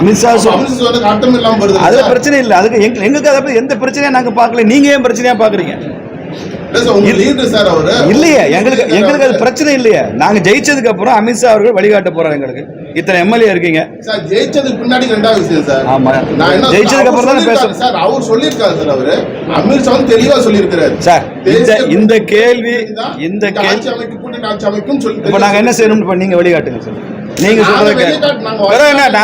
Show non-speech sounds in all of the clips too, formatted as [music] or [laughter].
அமித்ஷா அர்த்தம் இல்லாம வருது அதுல பிரச்சனை இல்லை. அதுக்கு எங்க எங்களுக்கு அதை எந்த பிரச்சனையும் நாங்க பார்க்கல. நீங்க ஏன் பிரச்சனையா பாக்குறீங்க இல்லையே. எங்களுக்கு எங்களுக்கு அது பிரச்சனை இல்லையே. நாங்க ஜெயிச்சதுக்கு அப்புறம் அமித்ஷா அவர்கள் வழிகாட்ட போறாங்க எங்களுக்கு. இத்தனை எம்எல்ஏ இருக்கீங்க. சார் ஜெயிச்சதுக்கு பின்னாடி ரெண்டாவது விஷயம் சார். ஆமா. நான் ஜெயிச்சதுக்கு அப்புறம் தானே. சொல்லியிருக்காரு சார். அவர் சொல்லியிருக்காரு சார் அவரு. அமித்ஷா வந்து தெளிவா சொல்லியிருக்கிறாரு. சார் இந்த இந்த கேள்வி இந்த கேள்வி அமைக்கும் கூட்டணி ஆட்சி அமைக்கும் சொல்லி இப்ப நாங்க என்ன செய்யணும் இப்ப நீங்க வழிகாட்டுங்க சார். நீங்க சொல்றத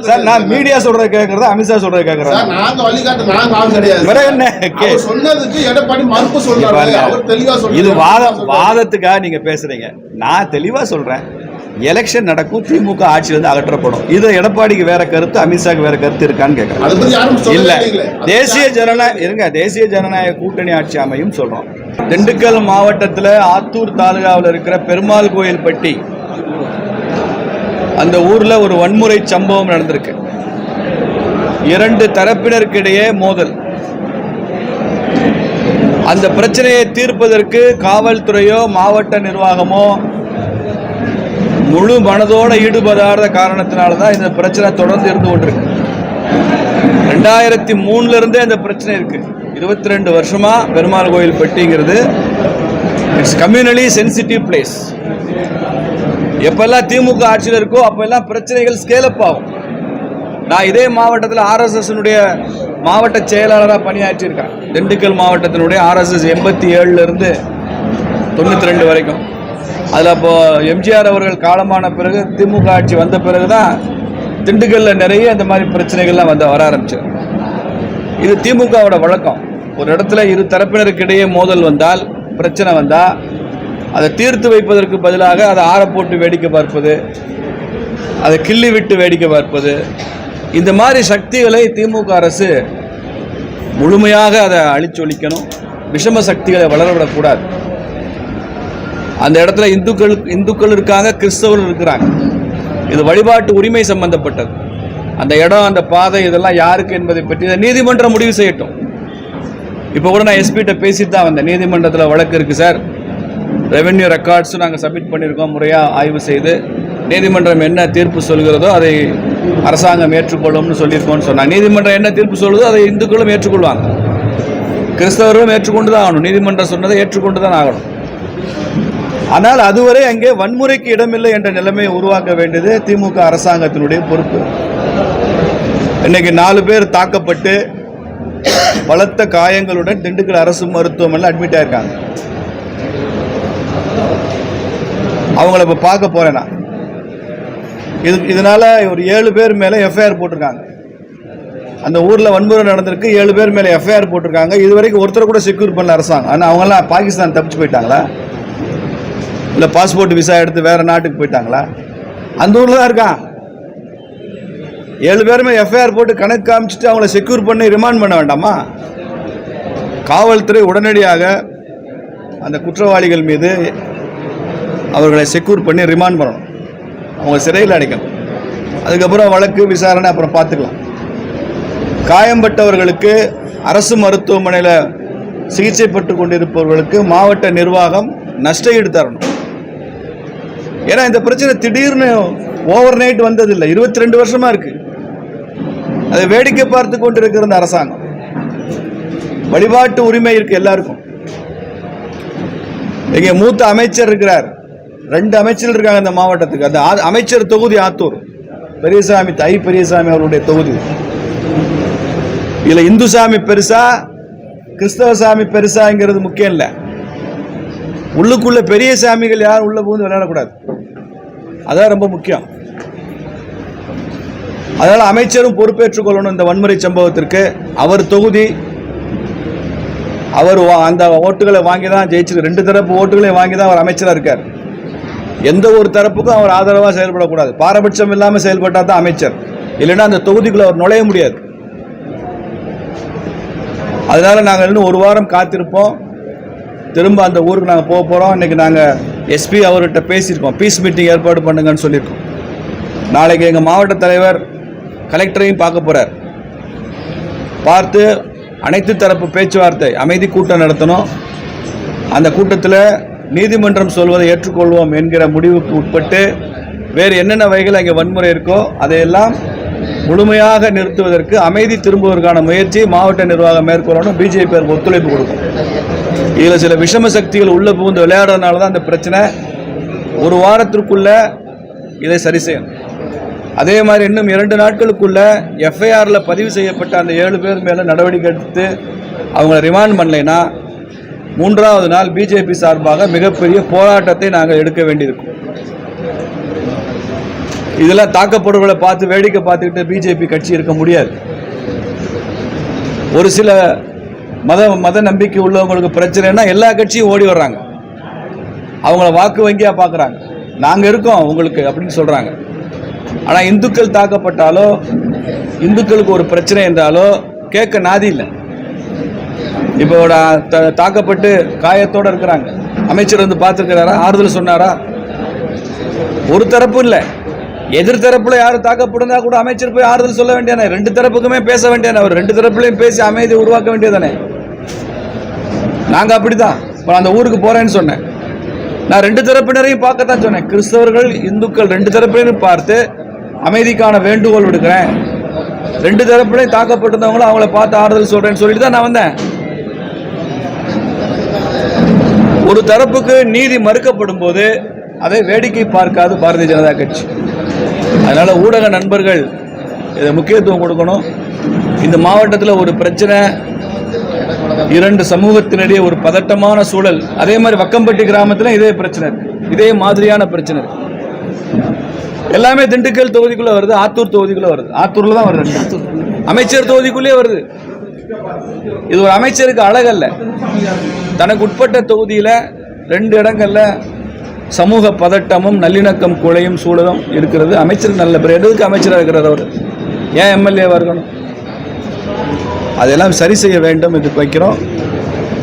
சார் நான். மீடியா சொல்றத கேட்கறதா அமித்ஷா சொல்றத நாங்க வழிகாட்டு நாங்க ஆள் கிடையாது. வேற என்ன? கே- அவர் சொன்னதுக்கு எடப்பாடி மறுப்பு சொல்றாரு. பாருங்க. அவர் தெளிவா சொல்றாரு. இது வாதம் வாதத்துக்காக நீங்க பேசுறீங்க. நான் தெளிவா சொல்றேன். எலெக்ஷன் நடக்கும் திமுக ஆட்சியில இருந்து அகற்றப்படும். இது எடப்பாடிக்கு வேற கருத்து அமித்ஷாக்கு வேற கருத்து இருக்கான்னு கேட்கறேன். இல்ல. தேசிய ஜனநாயக இருங்க தேசிய ஜனநாயக கூட்டணி ஆட்சி அமையும் சொல்றோம். திண்டுக்கல் மாவட்டத்தில் ஆத்தூர் தாலுகாவில் இருக்கிற பெருமாள் கோயில் பட்டி அந்த ஊரில் ஒரு வன்முறை சம்பவம் நடந்திருக்கு. இரண்டு தரப்பினருக்கிடையே மோதல். அந்த பிரச்சனையை தீர்ப்பதற்கு காவல்துறையோ மாவட்ட நிர்வாகமோ முழு மனதோடு ஈடுபடாத காரணத்தினால தான் இந்த பிரச்சனை தொடர்ந்து இருந்து கொண்டிருக்கு. ரெண்டாயிரத்தி மூணுல இருந்தே பிரச்சனை இருக்கு. இருபத்தி ரெண்டு வருஷமா பெருமாள் கோயில் பட்டிங்கிறது. இட்ஸ் கம்யூனலி சென்சிட்டிவ் பிளேஸ் எப்பெல்லாம் திமுக ஆட்சியில் இருக்கோ அப்பெல்லாம் பிரச்சனைகள் ஸ்கேலப் ஆகும். நான் இதே மாவட்டத்தில் ஆர்எஸ்எஸ்னுடைய மாவட்ட செயலாளராக பணியாற்றியிருக்கேன். திண்டுக்கல் மாவட்டத்தினுடைய ஆர்எஸ்எஸ் எண்பத்தி ஏழுலேருந்து தொண்ணூற்றி ரெண்டு வரைக்கும். அதில் அப்போது எம்ஜிஆர் அவர்கள் காலமான பிறகு திமுக ஆட்சி வந்த பிறகு தான் திண்டுக்கல்ல நிறைய இந்த மாதிரி பிரச்சனைகள்லாம் வந்து வர ஆரம்பிச்சு இது திமுகவோட வழக்கம். ஒரு இடத்துல இரு தரப்பினருக்கு இடையே மோதல் வந்தால் பிரச்சனை வந்தால் அதை தீர்த்து வைப்பதற்கு பதிலாக அதை ஆறப்போட்டு வேடிக்கை பார்ப்பது அதை கிள்ளி விட்டு வேடிக்கை பார்ப்பது. இந்த மாதிரி சக்திகளை திமுக அரசு முழுமையாக அதை அழிச்சொழிக்கணும். விஷம சக்திகளை வளரவிடக்கூடாது. அந்த இடத்துல இந்துக்கள் இந்துக்கள் இருக்காங்க கிறிஸ்தவர்கள் இருக்கிறாங்க. இது வழிபாட்டு உரிமை சம்பந்தப்பட்டது. அந்த இடம் அந்த பாதை இதெல்லாம் யாருக்கு என்பதை பற்றி இதை நீதிமன்றம் முடிவு செய்யட்டும். இப்போ கூட நான் எஸ்பிகிட்ட பேசிட்டு தான் வந்தேன். நீதிமன்றத்தில் வழக்கு இருக்குது சார். ரெவென்யூ ரெக்கார்ட்ஸும் நாங்கள் சப்மிட் பண்ணியிருக்கோம் முறையாக ஆய்வு செய்து நீதிமன்றம் என்ன தீர்ப்பு சொல்கிறதோ அதை அரசாங்கம் ஏற்றுக்கொள்ளும்னு சொல்லியிருக்கோம்னு சொன்னாங்க. நீதிமன்றம் என்ன தீர்ப்பு சொல்லுதோ அதை இந்துக்களும் ஏற்றுக்கொள்வாங்க. கிறிஸ்தவர்களும் ஏற்றுக்கொண்டு தான் ஆகணும். நீதிமன்றம் சொன்னதை ஏற்றுக்கொண்டு தான் ஆகணும். ஆனால் அதுவரை அங்கே வன்முறைக்கு இடமில்லை என்ற நிலைமையை உருவாக்க வேண்டியது திமுக அரசாங்கத்தினுடைய பொறுப்பு. இன்னைக்கு நாலு பேர் தாக்கப்பட்டு பலத்த காயங்களுடன் திண்டுக்கல் அரசு மருத்துவமனையில் அட்மிட் ஆயிருக்காங்க. அவங்கள இப்போ பார்க்க போகிறேன் நான். இது இதனால் ஒரு ஏழு பேர் மேலே எஃப்ஐஆர் போட்டிருக்காங்க. அந்த ஊரில் வன்முறை நடந்திருக்கு ஏழு பேர் மேலே எஃப்ஐஆர் போட்டிருக்காங்க. இது வரைக்கும் ஒருத்தர் கூட செக்யூர் பண்ணல அரசாங்கம். ஆனால் அவங்கெல்லாம் பாகிஸ்தான் தப்பிச்சு போயிட்டாங்களா? இல்லை பாஸ்போர்ட் விசா எடுத்து வேறு நாட்டுக்கு போயிட்டாங்களா? அந்த ஊரில் தான் இருக்கான். ஏழு பேருமே எஃப்ஐஆர் போட்டு கணக்கு காமிச்சிட்டு அவங்கள செக்யூர் பண்ணி ரிமாண்ட் பண்ண வேண்டாமா? காவல்துறை உடனடியாக அந்த குற்றவாளிகள் மீது அவர்களை செக்யூர் பண்ணி ரிமாண்ட் பண்ணணும். அவங்க சிறையில் அடைக்கணும். அதுக்கப்புறம் வழக்கு விசாரணை அப்புறம் பார்த்துக்கலாம். காயம்பட்டவர்களுக்கு அரசு மருத்துவமனையில் சிகிச்சை பெற்று கொண்டிருப்பவர்களுக்கு மாவட்ட நிர்வாகம் நஷ்டஈடு தரணும். ஏன்னா இந்த பிரச்சனை திடீர்னு ஓவர் நைட் வந்ததில்லை. இருபத்தி ரெண்டு வருஷமா இருக்கு. அதை வேடிக்கை பார்த்து கொண்டிருக்கிற இந்த அரசாங்கம். வழிபாட்டு உரிமை இருக்கு எல்லாருக்கும். இங்கே மூத்த அமைச்சர் இருக்கிறார். ரெண்டு அமைச்சர் இருக்காங்க இந்த மாவட்டத்துக்கு. அந்த அமைச்சர் தொகுதி ஆத்தூர். பெரியசாமி தை பெரியசாமி அவருடைய தொகுதி. இதில் இந்துசாமி பெருசா கிறிஸ்தவ சாமி பெருசாங்கிறது முக்கியம் இல்லை. உள்ளுக்குள்ள பெரிய சாமிகள் யாரும் உள்ள புகுந்து விளையாடக்கூடாது. அதான் ரொம்ப முக்கியம். அதனால் அமைச்சரும் பொறுப்பேற்றுக் கொள்ளணும் இந்த வன்முறை சம்பவத்திற்கு. அவர் தொகுதி அவர் வா- அந்த ஓட்டுகளை வாங்கி தான் ஜெயிச்சு ரெண்டு தரப்பு ஓட்டுகளை வாங்கி தான் அவர் அமைச்சராக இருக்கார். எந்த ஒரு தரப்புக்கும் அவர் ஆதரவாக செயல்படக்கூடாது. பாரபட்சம் இல்லாமல் செயல்பட்டால் தான் அமைச்சர். இல்லைன்னா அந்த தொகுதிக்குள்ள அவர் நுழைய முடியாது. அதனால நாங்கள் இன்னும் ஒரு வாரம் காத்திருப்போம். திரும்ப அந்த ஊருக்கு நாங்கள் போக போகிறோம் இன்னைக்கு நாங்கள் எஸ்பி அவர்கிட்ட பேசியிருக்கோம். பீஸ் மீட்டிங் ஏற்பாடு பண்ணுங்கன்னு சொல்லியிருக்கோம். நாளைக்கு எங்கள் மாவட்ட தலைவர் கலெக்டரையும் பார்க்க போகிறார் பார்த்து அனைத்து தரப்பு பேச்சுவார்த்தை அமைதி கூட்டம் நடத்தணும். அந்த கூட்டத்தில் நீதிமன்றம் சொல்வதை ஏற்றுக்கொள்வோம் என்கிற முடிவுக்கு உட்பட்டு வேறு என்னென்ன வகைகள் அங்கே வன்முறை இருக்கோ அதையெல்லாம் முழுமையாக நிறுத்துவதற்கு அமைதி திரும்புவதற்கான முயற்சி மாவட்ட நிர்வாகம் மேற்கொள்ளணும். பிஜேபி அதற்கு ஒத்துழைப்பு கொடுக்கும். இதில் சில விஷம சக்திகள் உள்ளே புகுந்து விளையாடுறதுனால தான் அந்த பிரச்சனை. ஒரு வாரத்திற்குள்ளே இதை சரி செய்யணும். அதே மாதிரி இன்னும் இரண்டு நாட்களுக்குள்ள எஃப்ஐஆரில் பதிவு செய்யப்பட்ட அந்த ஏழு பேர் மேலே நடவடிக்கை எடுத்து அவங்கள ரிமாண்ட் பண்ணலைன்னா மூன்றாவது நாள் பிஜேபி சார்பாக மிகப்பெரிய போராட்டத்தை நாங்கள் எடுக்க வேண்டியிருக்கும். இதெல்லாம் தாக்கப்படுவதை பார்த்து வேடிக்கை பார்த்துக்கிட்டு பிஜேபி கட்சி இருக்க முடியாது. ஒரு சில மத மத நம்பிக்கை உள்ளவங்களுக்கு பிரச்சனைனா எல்லா கட்சியும் ஓடி வர்றாங்க. அவங்கள வாக்கு வங்கியாக பார்க்குறாங்க. நாங்கள் இருக்கோம் உங்களுக்கு அப்படின்னு சொல்கிறாங்க ஆனால் இந்துக்கள் தாக்கப்பட்டாலோ இந்துக்களுக்கு ஒரு பிரச்சனை என்றாலோ கேட்க நாதி இல்லை. இப்போ தாக்கப்பட்டு காயத்தோடு இருக்கிறாங்க. அமைச்சர் வந்து பார்த்துருக்கிறாரா? ஆறுதல் சொன்னாரா? ஒரு தரப்பு இல்லை. எதிர் தரப்புல யாரும் தாக்கப்படுந்தா கூட அமைச்சர் போய் ஆறுதல் சொல்ல வேண்டியதானே? ரெண்டு தரப்புக்குமே பேச வேண்டியதானே? அவர் ரெண்டு தரப்புலையும் பேசி அமைதி உருவாக்க வேண்டியதானே? நாங்க அப்படிதான் இப்போ அந்த ஊருக்கு போறேன்னு சொன்னேன். நான் ரெண்டு தரப்பினரையும் பார்க்கத்தான் சொன்னேன். கிறிஸ்தவர்கள் இந்துக்கள் ரெண்டு தரப்பினரையும் பார்த்து அமைதிக்கான வேண்டுகோள் விடுக்கிறேன். ரெண்டு தரப்புலையும் தாக்கப்பட்டிருந்தவங்களும் அவங்கள பார்த்து ஆறுதல் சொல்கிறேன்னு சொல்லிட்டு தான் நான் வந்தேன். ஒரு தரப்புக்கு நீதி மறுக்கப்படும் போது அதை வேடிக்கை பார்க்காது பாரதிய ஜனதா கட்சி. அதனால் ஊடக நண்பர்கள் இதை முக்கியத்துவம் கொடுக்கணும். இந்த மாவட்டத்தில் ஒரு பிரச்சனை இரண்டு சமூகத்தினிடையே ஒரு பதட்டமான சூழல். அதே மாதிரி வக்கம்பட்டி கிராமத்தில் இதே பிரச்சனை இருக்கு. இதே மாதிரியான பிரச்சனை இருக்கு. எல்லாமே திண்டுக்கல் தொகுதிக்குள்ள வருது ஆத்தூர் தொகுதிக்குள்ள வருது. ஆத்தூர்ல தான் வருது. அமைச்சர் தொகுதிக்குள்ளேயே வருது. இது ஒரு அமைச்சருக்கு அழகல்ல. தனக்கு உட்பட்ட தொகுதியில் ரெண்டு இடங்களில் சமூக பதட்டமும் நல்லிணக்கம் குலையும் சூழலும் இருக்கிறது. அமைச்சர் நல்ல பேர். எதுக்கு அமைச்சராக இருக்கிறார் அவர்? ஏன் எம்எல்ஏவாக இருக்கணும்? அதெல்லாம் சரி செய்ய வேண்டும் என்று வைக்கிறோம்.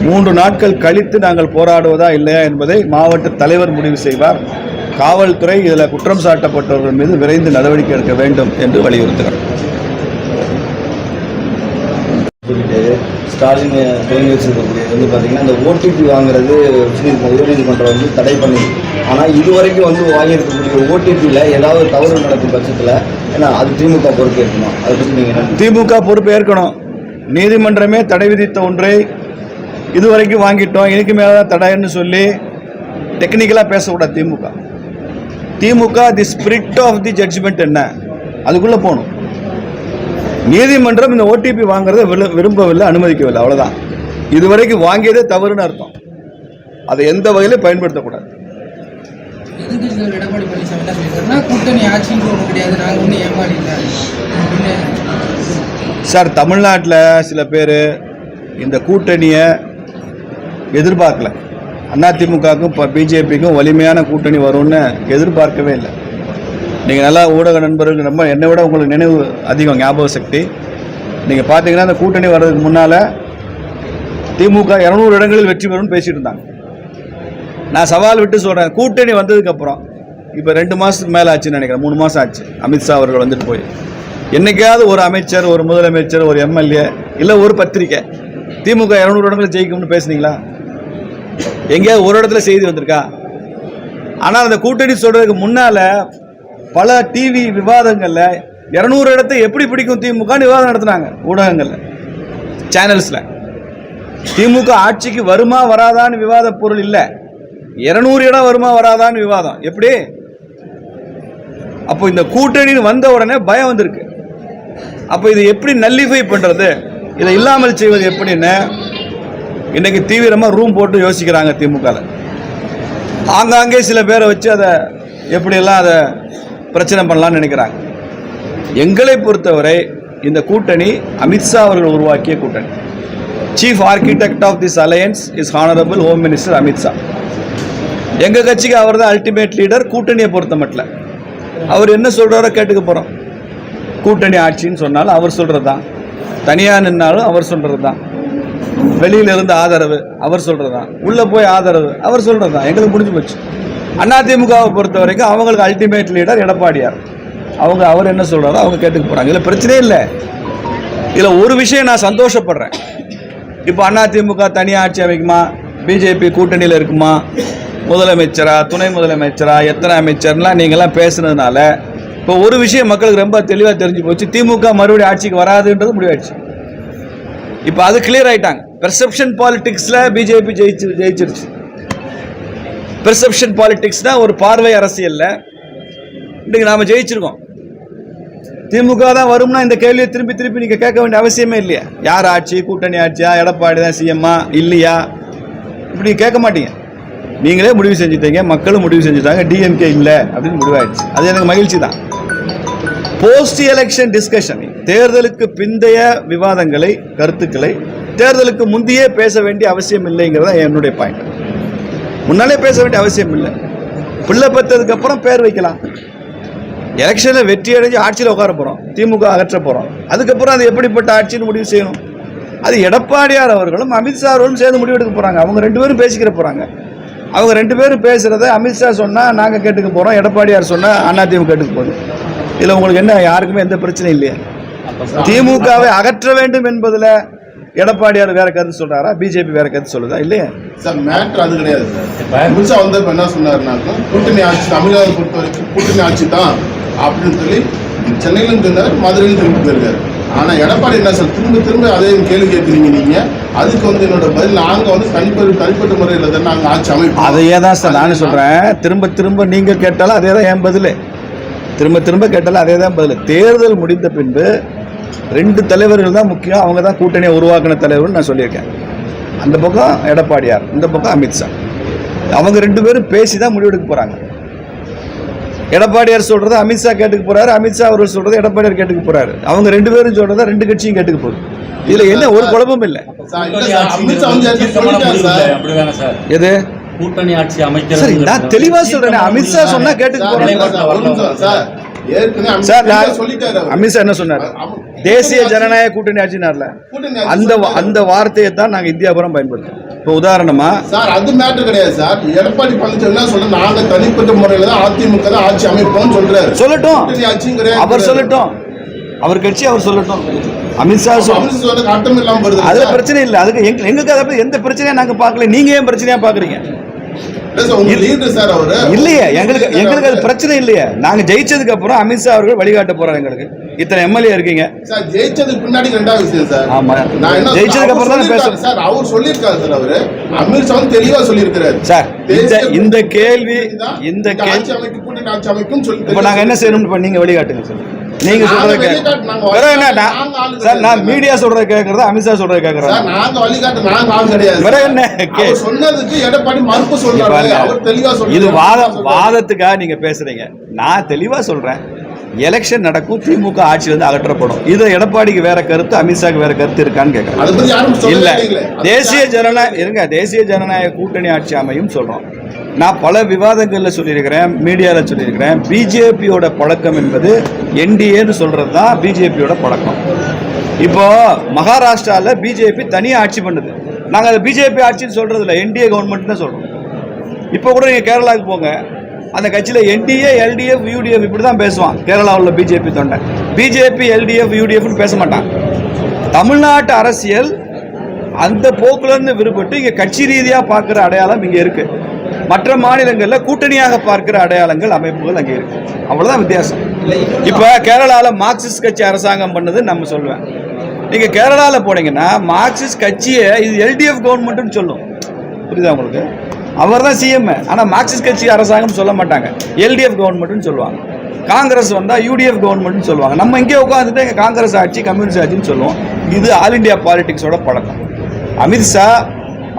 மூன்று நாட்கள் கழித்து நாங்கள் போராடுவதா இல்லையா என்பதை மாவட்ட தலைவர் முடிவு செய்வார். காவல்துறை இதில் குற்றம் சாட்டப்பட்டவர்கள் மீது விரைந்து நடவடிக்கை எடுக்க வேண்டும் என்று வலியுறுத்துகிறோம் சொல்லிட்டு ஸ்டாலின் தொடங்கி வச்சிருக்கக்கூடிய வந்து பார்த்தீங்கன்னா இந்த ஓடிபி வாங்குறது உச்சநீதிமன்றம் உயர்நீதிமன்றம் வந்து தடை பண்ணி ஆனால் இதுவரைக்கும் வந்து வாங்கியிருக்கக்கூடிய ஓடிபியில் ஏதாவது தவறு நடக்கும் பட்சத்தில் ஏன்னா அது திமுக பொறுப்பு ஏற்கணும் அதை பற்றி நீங்கள் திமுக பொறுப்பு ஏற்கணும். நீதிமன்றமே தடை விதித்த ஒன்றை இதுவரைக்கும் வாங்கிட்டோம். இதுக்கு மேலே தான் தடைன்னு சொல்லி டெக்னிக்கலாக பேசக்கூடாது DMK. DMK the spirit of the judgement என்ன? அதுக்குள்ளே போகணும். நீதிமன்றம் இந்த ஓடிபி வாங்குறதை விரு- விரும்பவில்லை அனுமதிக்கவில்லை அவ்வளவுதான். இதுவரைக்கும் வாங்கியதே தவறுன்னு அர்த்தம். அதை எந்த வகையிலும் பயன்படுத்தக்கூடாது. சார் தமிழ்நாட்டில் சில பேர் இந்த கூட்டணியை எதிர்பார்க்கல. அதிமுகவுக்கும் இப்போ பிஜேபிக்கும் வலிமையான கூட்டணி வரும்னு எதிர்பார்க்கவே இல்லை. நீங்கள் நல்லா ஊடக நண்பர்கள் ரொம்ப என்னை விட உங்களுக்கு நினைவு அதிகம் ஞாபக சக்தி. நீங்கள் பார்த்தீங்கன்னா அந்த கூட்டணி வர்றதுக்கு முன்னால் திமுக இரநூறு இடங்களில் வெற்றி பெறும்னு பேசிகிட்டு இருந்தாங்க. நான் சவால் விட்டு சொல்கிறேன் கூட்டணி வந்ததுக்கப்புறம் இப்போ ரெண்டு மாதத்துக்கு மேலே ஆச்சுன்னு நினைக்கிறேன் மூணு மாதம் ஆச்சு. அமித்ஷா அவர்கள் வந்துட்டு போய். என்றைக்காவது ஒரு அமைச்சர் ஒரு முதலமைச்சர் ஒரு எம்எல்ஏ இல்லை ஒரு பத்திரிக்கை திமுக இரநூறு இடங்களில் ஜெயிக்கும்னு பேசுனீங்களா? எங்கேயாவது ஒரு இடத்துல செய்தி வந்திருக்கா? ஆனால் அந்த கூட்டணி சொல்கிறதுக்கு முன்னால் பல டிவி விவாதங்களில் இரநூறு இடத்தை எப்படி பிடிக்கும்? திமுகன்னு விவாதம் நடத்துனாங்க ஊடகங்களில் சேனல்ஸில் திமுக ஆட்சிக்கு வருமா வராதான்னு விவாத பொருள் இல்லை. இரநூறு இடம் வருமா வராதான்னு விவாதம். எப்படி? அப்போ இந்த கூட்டணின்னு வந்த உடனே பயம் வந்திருக்கு. அப்போ இதை எப்படி நல்லிஃபை பண்ணுறது இதை இல்லாமல் செய்வது எப்படின்னு இன்னைக்கு தீவிரமாக ரூம் போட்டு யோசிக்கிறாங்க திமுகவில் ஆங்காங்கே சில பேரை வச்சு அதை எப்படியெல்லாம் அதை பிரச்சனை பண்ணலாம்னு நினைக்கிறாங்க. எங்களை பொறுத்தவரை இந்த கூட்டணி அமித்ஷா அவர்கள் உருவாக்கிய கூட்டணி. Chief architect of this alliance is honourable home minister Amit Shah எங்கள் கட்சிக்கு அவர் தான் அல்டிமேட் லீடர் கூட்டணியை பொறுத்த மட்டும் அவர் என்ன சொல்கிறாரோ கேட்டுக்க போகிறோம் கூட்டணி ஆட்சின்னு சொன்னாலும் அவர் சொல்கிறது தான் தனியாக நின்னாலும் அவர் சொல்கிறது தான் வெளியிலிருந்து ஆதரவு அவர் சொல்கிறது தான் உள்ளே போய் ஆதரவு அவர் சொல்கிறது தான் எங்களுக்கு முடிஞ்சு போச்சு. அதிமுகவை பொறுத்த வரைக்கும் அவங்களுக்கு அல்டிமேட் லீடர் எடப்பாடியார். அவங்க அவர் என்ன சொல்கிறாரோ அவங்க கேட்டுக்க போகிறாங்க இதில் பிரச்சனையே இல்லை. இதில் ஒரு விஷயம் நான் சந்தோஷப்படுறேன். இப்போ அதிமுக தனியாக ஆட்சி அமைக்குமா? பிஜேபி கூட்டணியில் இருக்குமா? முதலமைச்சரா? துணை முதலமைச்சரா? எத்தனை அமைச்சர்லாம் நீங்கள்லாம் பேசுனதுனால இப்போ ஒரு விஷயம் மக்களுக்கு ரொம்ப தெளிவாக தெரிஞ்சு போச்சு. திமுக மறுபடியும் ஆட்சிக்கு வராதுன்றது முடிவாயிடுச்சு. இப்போ அது கிளியர் ஆகிட்டாங்க பெர்செப்ஷன் பாலிடிக்ஸில் பிஜேபி ஜெயிச்சு ஜெயிச்சிருச்சு. பெர்செப்ஷன் பாலிடிக்ஸ்னா ஒரு பார்வை அரசியலில். இன்றைக்கு நாம ஜெயிச்சிருக்கோம். திமுக தான் வரும்னா இந்த கேள்வியை திரும்பி திருப்பி நீங்க கேட்க வேண்டிய அவசியமே இல்லையா. யார் ஆட்சி? கூட்டணி ஆட்சியா? எடப்பாடி தான் சிஎம்மா இல்லையா? இப்படி கேட்க மாட்டீங்க. நீங்களே முடிவு செஞ்சுட்டீங்க. மக்களும் முடிவு செஞ்சுட்டாங்க. டிஎம்கே இல்லை அப்படின்னு முடிவாயிடுச்சு. அது எனக்கு மகிழ்ச்சி தான். போஸ்ட் எலெக்ஷன் டிஸ்கஷன் தேர்தலுக்கு பிந்தைய விவாதங்களை கருத்துக்களை தேர்தலுக்கு முந்தையே பேச வேண்டிய அவசியம் இல்லைங்கிறது என்னுடைய பாயிண்ட் முன்னாலே பேச வேண்டிய அவசியம் இல்லை. பிள்ளை பெற்றதுக்கு அப்புறம் பேர் வைக்கலாம். எலெக்ஷனில் வெற்றி அடைஞ்சு ஆட்சியில் உட்கார போகிறோம் திமுக அகற்ற போகிறோம் அதுக்கப்புறம் அது எப்படிப்பட்ட ஆட்சின்னு முடிவு செய்யணும். அது எடப்பாடியார் அவர்களும் அமித்ஷா அவர்களும் சேர்ந்து முடிவெடுக்க போகிறாங்க அவங்க ரெண்டு பேரும் பேசிக்கிற போகிறாங்க அவங்க ரெண்டு பேரும் பேசுகிறத அமித்ஷா சொன்னால் நாங்கள் கேட்டுக்க போகிறோம் எடப்பாடியார் சொன்னால் அதிமுக கேட்டுக்க போகுது. இதில் உங்களுக்கு என்ன யாருக்குமே எந்த பிரச்சனையும் இல்லையா? திமுகவை அகற்ற வேண்டும் என்பதில் எடப்பாடியார் வேற கருத்து சொல்றாரா? பிஜேபி வேற கருத்து சொல்லுதா? இல்லையா? சார் மேட்ரு அது கிடையாது. சார் அமித்ஷா வந்தப்ப என்ன சொன்னாருனாக்கா கூட்டணி ஆட்சி தமிழகத்தை பொறுத்த வரைக்கும் கூட்டணி ஆட்சி தான் அப்படின்னு சொல்லி சென்னையிலும் இருந்தார் மதுரையிலும் திரும்பி போயிருக்காரு. ஆனா எடப்பாடி என்ன சார் திரும்ப திரும்ப அதே கேள்வி கேட்குறீங்க நீங்க. அதுக்கு வந்து என்னோட பதில் நாங்க வந்து தனிப்பட்ட தனிப்பட்ட முறையில் தான் நாங்க ஆட்சி அமைப்போம். அதையே தான் சார் நானும் சொல்றேன். திரும்ப திரும்ப நீங்க கேட்டாலும் அதே தான் என் பதில். திரும்ப திரும்ப கேட்டாலும் அதே தான் பதில். தேர்தல் முடிந்த பின்பு ரெண்டு தலைவர்கள் தான் முக்கியம். அவங்க தான் கூட்டணியை உருவாக்கின தலைவர்கள் நான் சொல்லியிருக்கேன். அந்த பக்கம் எடப்பாடியார் இந்த பக்கம் அமித்ஷா அவங்க ரெண்டு பேரும் பேசி தான் முடிவெடுக்க போறாங்க. எடப்பாடியார் சொல்றதை அமித்ஷா கேட்டுக்க போறாரு அமித்ஷா அவர் சொல்றதை எடப்பாடியார் கேட்டுக்க போறாரு. அவங்க ரெண்டு பேரும் சொல்றதை ரெண்டு கட்சியும் கேட்டுக்க போகுது. இதுல என்ன ஒரு குழப்பமும் இல்லை. எது? கூட்டணி ஆட்சி சரி அமைக்கிறது நான் தெளிவா சொல்றேன். அமித்ஷா சொன்னா கேட்டுக்க சார், போறாங்க சார், அமித்ஷா என்ன சொன்னார். தேசிய ஜனநாயக கூட்டணி ஆட்சினார்ல அந்த. அந்த வார்த்தையை தான் நாங்க இந்தியாபுரம் பயன்படுத்தோம் இப்போ உதாரணமா சார் அது மேட்டர் கிடையாது சார். எடப்பாடி பழனிசாமி சொல்ற நாங்க தனிப்பட்ட முறையில தான் அதிமுக தான் ஆட்சி அமைப்போம்னு சொல்றாரு. சொல்லட்டும். அவர் சொல்லட்டும். அவர் கட்சி அவர் சொல்லட்டும். அமித்ஷா அர்த்தம் இல்லாம அதுல. பிரச்சனை இல்லை. அதுக்கு எங்க எங்களுக்கு அதை எந்த பிரச்சனையும் நாங்க பார்க்கல. நீங்க ஏன் பிரச்சனையா பாக்குறீங்க இல்லையே. எங்களுக்கு எங்களுக்கு அது பிரச்சனை இல்லையே. நாங்க ஜெயிச்சதுக்கு அப்புறம் அமித்ஷா அவர்கள் வழிகாட்ட போறாரு எங்களுக்கு. இத்தனை எம்எல்ஏ இருக்கீங்க. சார் ஜெயிச்சதுக்கு பின்னாடி ரெண்டாவது விஷயம் சார். ஆமா. நான் என்ன ஜெயிச்சதுக்கு அப்புறம் தானே. சொல்லியிருக்காரு சார். அவர் சொல்லியிருக்காரு சார் அவரு. அமித்ஷா வந்து தெளிவா சொல்லியிருக்கிறாரு. சார் இந்த இந்த கேள்வி இந்த ஆட்சி கேள்வி அமைக்கும் கூட்டணி ஆட்சி அமைக்கும் சொல்லி இப்போ நாங்க என்ன செய்யணும் இப்ப நீங்க வழிகாட்டுங்க சார். நீங்க சொல்றத கேட்க என்ன? சார் நான். மீடியா சொல்றத கேட்கறதா அமித்ஷா சொல்றத சார் கேட்கறதா நாங்க வழிகாட்டு நாங்க ஆள் கிடையாது வேற. என்ன? சொன்னதுக்கு எடப்பாடி மறுப்பு சொல்றாரு. அவர் தெளிவா சொல்றாரு. இது வாதம் வாதத்துக்காக நீங்க பேசுறீங்க. நான் தெளிவா சொல்றேன். எலெக்ஷன் நடக்கும் திமுக ஆட்சியில இருந்து அகற்றப்படும். இது எடப்பாடிக்கு வேற கருத்து அமித்ஷாக்கு வேற கருத்து இருக்கான்னு கேட்கறேன் இல்ல. தேசிய ஜனநாயக இருங்க தேசிய ஜனநாயக கூட்டணி ஆட்சி அமையும் சொல்றோம். நான் பல விவாதங்கள்ல சொல்லியிருக்கிறேன் மீடியால சொல்லியிருக்கிறேன். பிஜேபியோட பழக்கம் என்பது என்டிஏன்னு சொல்றது தான் பிஜேபியோட பழக்கம். இப்போ மகாராஷ்டிரால பிஜேபி தனியா ஆட்சி பண்ணுது. நாங்க அதை பிஜேபி ஆட்சின்னு சொல்றது இல்லை என்டிஏ கவர்மெண்ட் தான் சொல்றோம். இப்போ கூட நீங்க கேரளாவுக்கு போங்க. அந்த கட்சியில் என்டிஏ எல்டிஎஃப் யூடிஎஃப் இப்படி தான் பேசுவான். கேரளாவில் பிஜேபி தொண்டை. பிஜேபி எல்டிஎஃப் யூடிஎஃப்னு பேச மாட்டான். தமிழ்நாட்டு அரசியல் அந்த போக்குலேருந்து விடுபட்டு இங்கே கட்சி ரீதியாக பார்க்குற அடையாளம் இங்கே இருக்குது மற்ற மாநிலங்களில் கூட்டணியாக பார்க்கிற அடையாளங்கள் அமைப்புகள் அங்கே இருக்கு. அவ்வளோதான் வித்தியாசம். இப்போ கேரளாவில் மார்க்சிஸ்ட் கட்சி அரசாங்கம் பண்ணது நம்ம சொல்லுவேன் நீங்கள் கேரளாவில் போனீங்கன்னா மார்க்சிஸ்ட் கட்சியை இது எல்டிஎஃப் கவர்மெண்ட்டுன்னு சொல்லும். புரியுதா உங்களுக்கு? அவர் தான் சிஎம் ஆனால் மார்க்சிஸ்ட் கட்சி அரசாங்கம் சொல்ல மாட்டாங்க. எல்டிஎஃப் கவர்மெண்ட்னு சொல்லுவாங்க. காங்கிரஸ் வந்தால் யூடிஎஃப் கவர்மெண்ட்னு சொல்லுவாங்க. நம்ம இங்கே உட்காந்துட்டு எங்கள் காங்கிரஸ் ஆட்சி கம்யூனிஸ்ட் ஆட்சின்னு சொல்லுவோம். இது ஆல் இந்தியா பாலிடிக்ஸோட பழக்கம். அமித்ஷா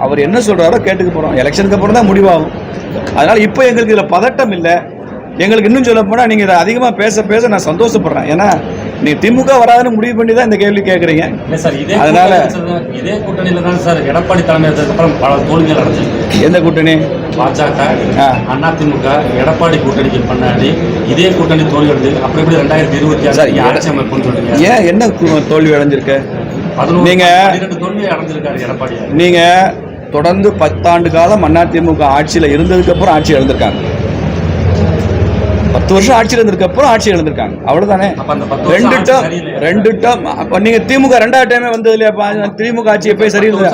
அவர் என்ன சொல்கிறாரோ கேட்டுக்க போகிறோம் எலெக்ஷனுக்கு அப்புறம் தான் முடிவாகும். அதனால் இப்போ எங்களுக்கு இதில் பதட்டம் இல்லை. எங்களுக்கு இன்னும் சொல்ல போனால் நீங்கள் இதை அதிகமாக பேச பேச நான் சந்தோஷப்படுறேன். ஏன்னா நீங்க திமுக வராதுன்னு முடிவு பண்ணி தான் இந்த கேள்வி கேட்குறீங்க அதனால- இதே கூட்டணியில தான் சார் எடப்பாடி தலைமை அப்புறம் பல தோல்விகள் அடைஞ்சிருக்கு. எந்த கூட்டணி? பாஜக ஆ. அதிமுக எடப்பாடி கூட்டணிக்கு பண்ணாடி இதே கூட்டணி தோல்வி அடைஞ்சு அப்புறம் எப்படி ரெண்டாயிரத்தி இருபத்தி சார், ஆறு ஆட்சி அமைப்புன்னு சொல்றீங்க. ஏன் என்ன தோல்வி அடைஞ்சிருக்கு? நீங்க- தோல்வி அடைஞ்சிருக்காரு எடப்பாடி நீங்க தொடர்ந்து பத்தாண்டு காலம் அதிமுக ஆட்சியில் இருந்ததுக்கு அப்புறம் ஆட்சி இழந்திருக்காங்க. பத்து வருஷம் ஆட்சியில் இருந்திருக்க அப்புறம் ஆட்சி இழந்திருக்காங்க வருஷம் ரெண்டு சரியில்லையா? ரெண்டு டேர்ம் அப்ப நீங்க திமுக ரெண்டாவது டைமே வந்தது இல்லையாப்பா திமுக ஆட்சி எப்பயும் சரியில்லை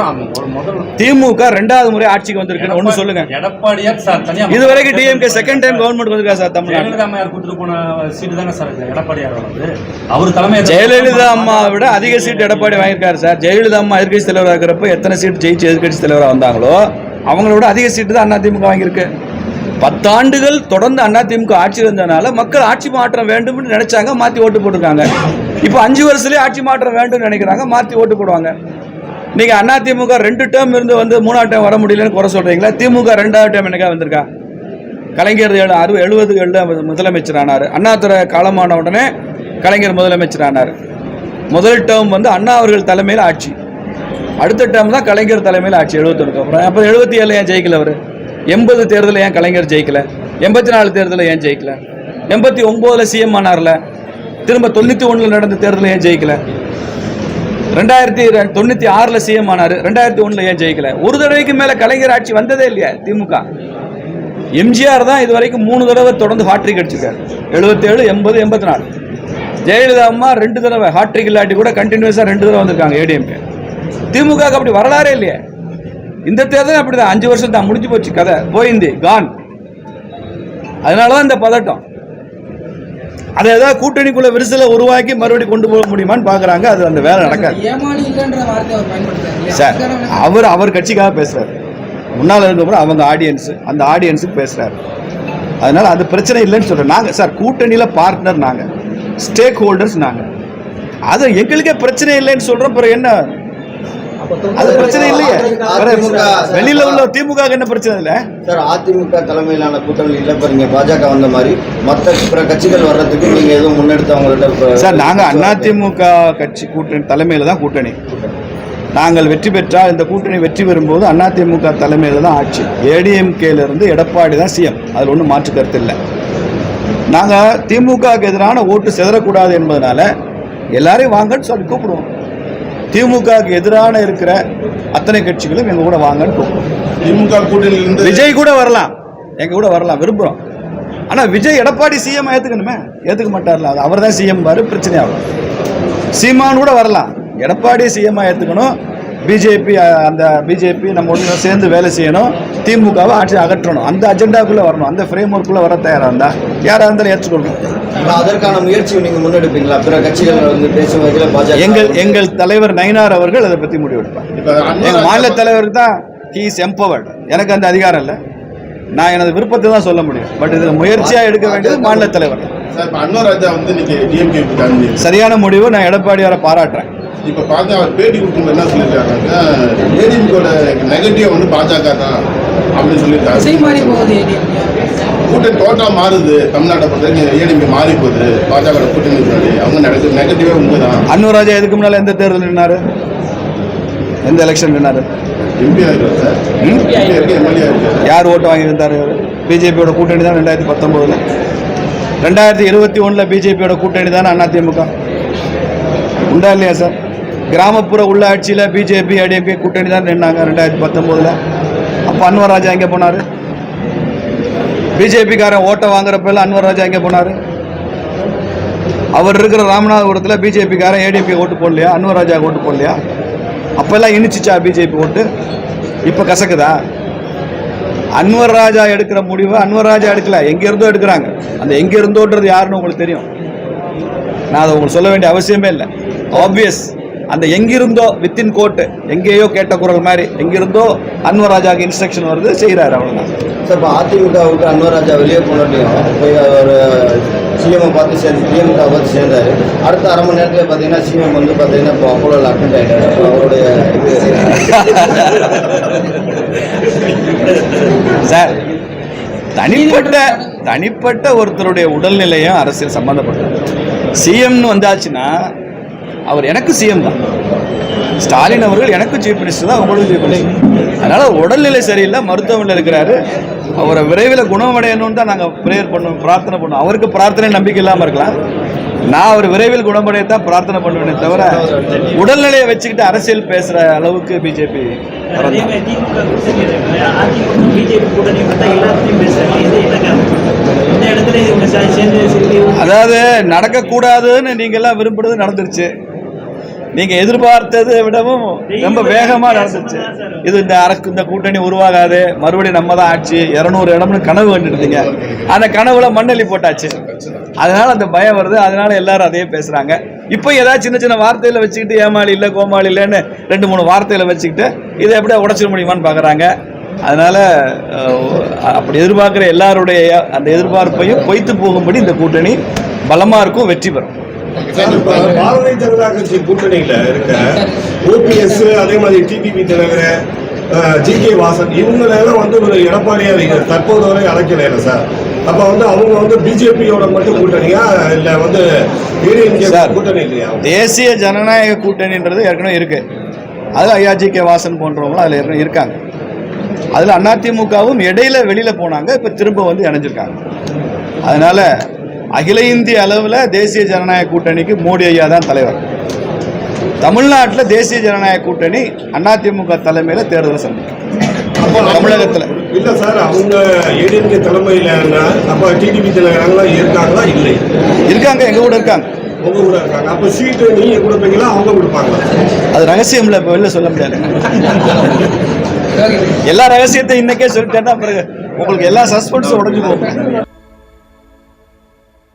திமுக ரெண்டாவது முறை ஆட்சிக்கு வந்திருக்குன்னு ஒண்ணு சொல்லுங்க. எடப்பாடியார் சார் தனியா இது வரைக்கும் டிஎம்கே செகண்ட் டைம் கவர்மெண்ட் வந்திருக்கா சார் தமிழ்நாடு ஜெயலலிதா அம்மையார் கொடுத்துட்டு போன சீட்டு தானே சார் இது எடப்பாடியார் வந்து. அவர் தலைமை ஜெயலலிதா அம்மாவை விட அதிக சீட் எடப்பாடி வாங்கியிருக்காரு சார். ஜெயலலிதா அம்மா எதிர்கட்சி தலைவராக இருக்கிறப்ப எத்தனை சீட் ஜெயிச்சு எதிர்கட்சி தலைவராக வந்தாங்களோ அவங்கள விட அதிக சீட்டு தான் அதிமுக வாங்கியிருக்கு. பத்தாண்டுகள் தொடர்ந்து அதிமுக ஆட்சியில் இருந்தனால மக்கள் ஆட்சி மாற்றம் வேண்டும்னு நினைச்சாங்க மாத்தி ஓட்டு போட்டிருக்காங்க. இப்போ அஞ்சு வருஷத்துலேயே ஆட்சி மாற்றம் வேண்டும்னு நினைக்கிறாங்க மாத்தி ஓட்டு போடுவாங்க. நீங்க அதிமுக ரெண்டு டேர்ம் இருந்து வந்து மூணாவது டைம் வர முடியலன்னு குறை சொல்றீங்களா? திமுக ரெண்டாவது டைம் என்னக்கா வந்திருக்கா? கலைஞர் ஏழு அறுபது எழுபதுகளில் முதலமைச்சர் ஆனார். அண்ணாதுறை காலமான உடனே கலைஞர் முதலமைச்சர் ஆனார். முதல் டேர்ம் வந்து அண்ணா அவர்கள் தலைமையில் ஆட்சி. அடுத்த டேர்ம் தான் கலைஞர் தலைமையில் ஆட்சி எழுபத்தொன்னுக்கு அப்புறம். அப்போ எழுபத்தி ஏழு ஏன் ஜெயிக்கல அவர்? எண்பது தேர்தலில் ஏன் கலைஞர் ஜெயிக்கல? எண்பத்தி நாலு தேர்தலில் ஏன் ஜெயிக்கல? எண்பத்தி ஒம்போதில் சிஎம் ஆனார்ல? திரும்ப தொண்ணூற்றி ஒன்றில் நடந்த தேர்தலில் ஏன் ஜெயிக்கல? ரெண்டாயிரத்தி தொண்ணூற்றி ஆறில் சிஎம் ஆனார். ரெண்டாயிரத்தி ஒன்றில் ஏன் ஜெயிக்கல? ஒரு தடவைக்கு மேலே கலைஞர் ஆட்சி வந்ததே இல்லையா திமுக? எம்ஜிஆர் தான் இது வரைக்கும் மூணு தடவை தொடர்ந்து ஹாட்ரிக் அடிச்சிருக்காரு. எழுபத்தேழு எண்பது எண்பத்தி நாலு ஜெயலலிதா அம்மா ரெண்டு தடவை ஹாட்ரிக் இல்லாட்டி கூட கண்டினியூஸாக ரெண்டு தடவை வந்திருக்காங்க ஏடிஎம்கே திமுக அப்படி வரலாறே இல்லையே. இந்த தேர்தலும் அப்படிதான். அஞ்சு வருஷம் தான் முடிஞ்சு போச்சு கதை. போயிந்தி கான் அதனால தான் இந்த பதட்டம். அதை ஏதாவது கூட்டணிக்குள்ள விரிசலை உருவாக்கி மறுபடியும் கொண்டு போக முடியுமான்னு பார்க்குறாங்க அது அந்த வேலை நடக்காது? சார் அவர் அவர் கட்சிக்காக பேசுறாரு. முன்னால் இருக்கப்புறம் அவங்க ஆடியன்ஸ் அந்த ஆடியன்ஸுக்கு பேசுறாரு. அதனால அது பிரச்சனை இல்லைன்னு சொல்றேன். நாங்க சார் கூட்டணியில பார்ட்னர் நாங்க. ஸ்டேக் ஹோல்டர்ஸ் நாங்க. அது எங்களுக்கே பிரச்சனை இல்லைன்னு சொல்றோம் பிறகு என்ன அது பிரச்சனை இல்லையே வெளியில உள்ள திமுக என்ன பிரச்சனை இல்லை சார் அதிமுக தலைமையிலான கூட்டணி இல்லை நீங்கள் பாஜக வந்த மாதிரி மற்ற பிற கட்சிகள் வர்றதுக்கு நீங்கள் எதுவும் முன்னெடுத்து அவங்கள்ட்ட சார் நாங்க அதிமுக கட்சி கூட்டணி தலைமையில தான் கூட்டணி நாங்கள் வெற்றி பெற்றால் இந்த கூட்டணி வெற்றி பெறும்போது அதிமுக தலைமையில தான் ஆட்சி ஏடிஎம்கேல இருந்து எடப்பாடி தான் சிஎம் அதில் ஒன்றும் மாற்று கருத்து இல்லை நாங்கள் திமுகவுக்கு எதிரான ஓட்டு சிதறக்கூடாது என்பதனால எல்லாரையும் வாங்கன்னு சொல்லி கூப்பிடுவோம் திமுகவுக்கு எதிரான இருக்கிற அத்தனை கட்சிகளும் எங்க கூட வாங்கன்னு திமுக கூட்டணியிலிருந்து விஜய் கூட வரலாம். எங்க கூட வரலாம். விரும்புகிறோம் ஆனால் விஜய் எடப்பாடி சிஎம் ஏற்றுக்கணுமே ஏற்றுக்க மாட்டார்ல. அது அவர் தான் சிஎம் பாரு பிரச்சனையாகும் சீமான் கூட வரலாம். எடப்பாடி சிஎம்மாக ஏற்றுக்கணும் பிஜேபி அந்த பிஜேபி நம்ம ஒன்று சேர்ந்து வேலை செய்யணும். திமுகவை ஆட்சி அகற்றணும். அந்த அஜெண்டாக்குள்ளே வரணும். அந்த ஃப்ரேம் ஒர்க்குள்ளே வர தயாராக இருந்தால் யாராக இருந்தாலும் ஏற்றுக்கொள்ளணும் அதற்கான முயற்சியை நீங்கள் முன்னெடுப்பீங்களா? பிற கட்சிகள் வந்து பேசும் வகையில் பாஜக எங்கள் எங்கள் தலைவர் நயினார் அவர்கள் அதை பற்றி முடிவெடுப்பார். எங்கள் மாநில தலைவருக்கு தான் ஹீ இஸ் எம்பவர்டு எனக்கு அந்த அதிகாரம் இல்லை. நான் எனது விருப்பத்தை தான் சொல்ல முடியும். பட் இதில் முயற்சியாக எடுக்க வேண்டியது மாநில தலைவர். சரியான முடிவு நான் எடப்பாடியாரை பாராட்டுறேன். இப்ப பார்த்தா அவர் பேட்டி கொடுக்கும்போது என்ன சொல்லியிருக்காங்க ஏடிஎம்கோட நெகட்டிவ் வந்து பாஜக தான் அப்படின்னு திசை கூட்டணி டோட்டலா மாறுது. தமிழ்நாட்டை பொறுத்த வரைக்கும் ஏடிஎம்கே மாறி போகுது. பாஜக கூட்டணி அவங்க நடக்கு நெகட்டிவே உண்மைதான். அன்வராஜா இதுக்கு முன்னால் எந்த தேர்தல் நின்னாரு? எந்த எலெக்ஷன் நின்னாரு? யார் ஓட்டு வாங்கியிருந்தாரு பிஜேபியோட கூட்டணி தான் ரெண்டாயிரத்தி பத்தொம்போதில் ரெண்டாயிரத்தி இருபத்தி ஒன்றில் பிஜேபியோட கூட்டணி தானே அதிமுக உண்டா இல்லையா சார்? கிராமப்புற உள்ளாட்சியில் பிஜேபி ஏடிஎம்கே கூட்டணி தான் நின்னாங்க ரெண்டாயிரத்தி பத்தொம்போதில் அப்போ அன்வர் ராஜா எங்கே போனார்? பிஜேபிக்காரன் ஓட்டை வாங்குறப்பெல்லாம் அன்வர் ராஜா எங்கே போனார்? அவர் இருக்கிற ராமநாதபுரத்தில் பிஜேபிக்காரன் ஏடிபி ஓட்டு போடலையா? அன்வர் ராஜா ஓட்டு போடலையா? அப்போல்லாம் இனிச்சிச்சா பிஜேபி ஓட்டு? இப்போ கசக்குதா? அன்வர் ராஜா எடுக்கிற முடிவை அன்வர் ராஜா எடுக்கல. எங்கேருந்தோ எடுக்கிறாங்க. அந்த எங்கேருந்தோன்றது யாருன்னு உங்களுக்கு தெரியும். நான் அதை உங்களுக்கு சொல்ல வேண்டிய அவசியமே இல்லை. ஆப்வியஸ் அந்த எங்கிருந்தோ வித்தின் கோட்டு எங்கேயோ கேட்ட குரல் மாதிரி எங்கிருந்தோ அன்வர் ராஜாவுக்கு இன்ஸ்ட்ரக்ஷன் வருது செய்கிறாரு அவ்வளோதான் சார் இப்போ அதிமுக விட்டு அன்வர் ராஜா வெளியே போனட்டையும் போய் அவர் சிஎம் பார்த்து சேர்ந்து திமுக பார்த்து சேர்ந்தாரு. அடுத்த அரை மணி நேரத்தில் பார்த்தீங்கன்னா சிஎம் வந்து பார்த்தீங்கன்னா இப்போ அப்போலோவில் அட்மிட் ஆகிட்டாரு அவருடைய [laughs] சார் தனிப்பட்ட தனிப்பட்ட ஒருத்தருடைய உடல்நிலையும் அரசியல் சம்பந்தப்பட்டது. சிஎம்னு வந்தாச்சுன்னா அவர் எனக்கு சிஎம் தான். ஸ்டாலின் அவர்கள் எனக்கு சீஃப் மினிஸ்டர் தான் அவங்களும் சீஃப் மினிஸ்டர் அதனால உடல்நிலை சரியில்லை மருத்துவமனையில் இருக்கிறாரு. அவரை விரைவில் குணமடையணும்னு தான் நாங்கள் ப்ரேயர் பண்ணுவோம் பிரார்த்தனை பண்ணுவோம் அவருக்கு பிரார்த்தனை நம்பிக்கை இல்லாமல் இருக்கலாம். நான் அவர் விரைவில் குணமடையத்தான் பிரார்த்தனை பண்ணுவேனே தவிர உடல்நிலையை வச்சுக்கிட்டு அரசியல் பேசுற அளவுக்கு பிஜேபி அதாவது நடக்கக்கூடாதுன்னு நீங்க எல்லாம் விரும்புறது நடந்துருச்சு. நீங்க எதிர்பார்த்ததை விடவும் ரொம்ப வேகமா நடந்துச்சு. இது இந்த அரசு இந்த கூட்டணி உருவாகாது. மறுபடியும் நம்ம தான் ஆட்சி இருநூறு இடம்னு கனவு கண்டுருந்தீங்க அந்த கனவுல மண்ணெல்லி போட்டாச்சு. அதனால அந்த பயம் வருது. அதனால எல்லாரும் அதையே பேசுறாங்க. இப்போ ஏதாவது சின்ன சின்ன வார்த்தையில வச்சுக்கிட்டு ஏமாளி இல்லை கோமாளி இல்லைன்னு ரெண்டு மூணு வார்த்தையில வச்சுக்கிட்டு இதை எப்படியா உடைச்சிட முடியுமான்னு பார்க்குறாங்க அதனால அப்படி எதிர்பார்க்குற எல்லாருடைய அந்த எதிர்பார்ப்பையும் பொய்த்து போகும்படி இந்த கூட்டணி பலமா இருக்கும் வெற்றி பெறும். பாரதிய ஜனதா கட்சி கூட்டணியில இருக்க ஓபிஎஸ் அதே மாதிரி TTV Dhinakaran G K Vasan இவங்களெல்லாம் வந்து ஒரு எடப்பாடியார் தற்போது வரை அழைக்கல சார். அப்ப வந்து அவங்க வந்து பிஜேபியோட மட்டும் கூட்டணியா இல்ல வந்து. கூட்டணி இல்லையா? தேசிய ஜனநாயக கூட்டணின்றது ஏற்கனவே இருக்கு. அதில் ஐயாஜி கே வாசன் போன்றவங்களும் அதில் ஏற்கனவே இருக்காங்க. அதில் அதிமுகவும் இடையில வெளியில போனாங்க இப்போ திரும்ப வந்து இணைஞ்சிருக்காங்க. அதனால அகில இந்திய அளவில் தேசிய ஜனநாயக கூட்டணிக்கு மோடி ஐயா தான் தலைவர். தமிழ்நாட்டில் தேசிய ஜனநாயக கூட்டணி அதிமுக தலைமையில் தேர்தலை சந்திக்கும். தமிழகத்தில். இல்ல சார் அவங்க ஏடிஎம்கே தலைமையில அப்ப டிடிவி தினகரன்லாம் இருக்காங்களா? இல்லை. இருக்காங்க எங்க கூட இருக்காங்க. உங்க கூட இருக்காங்க. அப்ப சீட்டு நீங்க கொடுப்பீங்களா? அவங்க கொடுப்பாங்களா? அது ரகசியம்ல இப்போ வெளில சொல்ல முடியாது. எல்லா ரகசியத்தையும் இன்னைக்கே சொல்லிட்டேன்னா பிறகு உங்களுக்கு எல்லா சஸ்பென்ஸும் உடஞ்சு போகும்.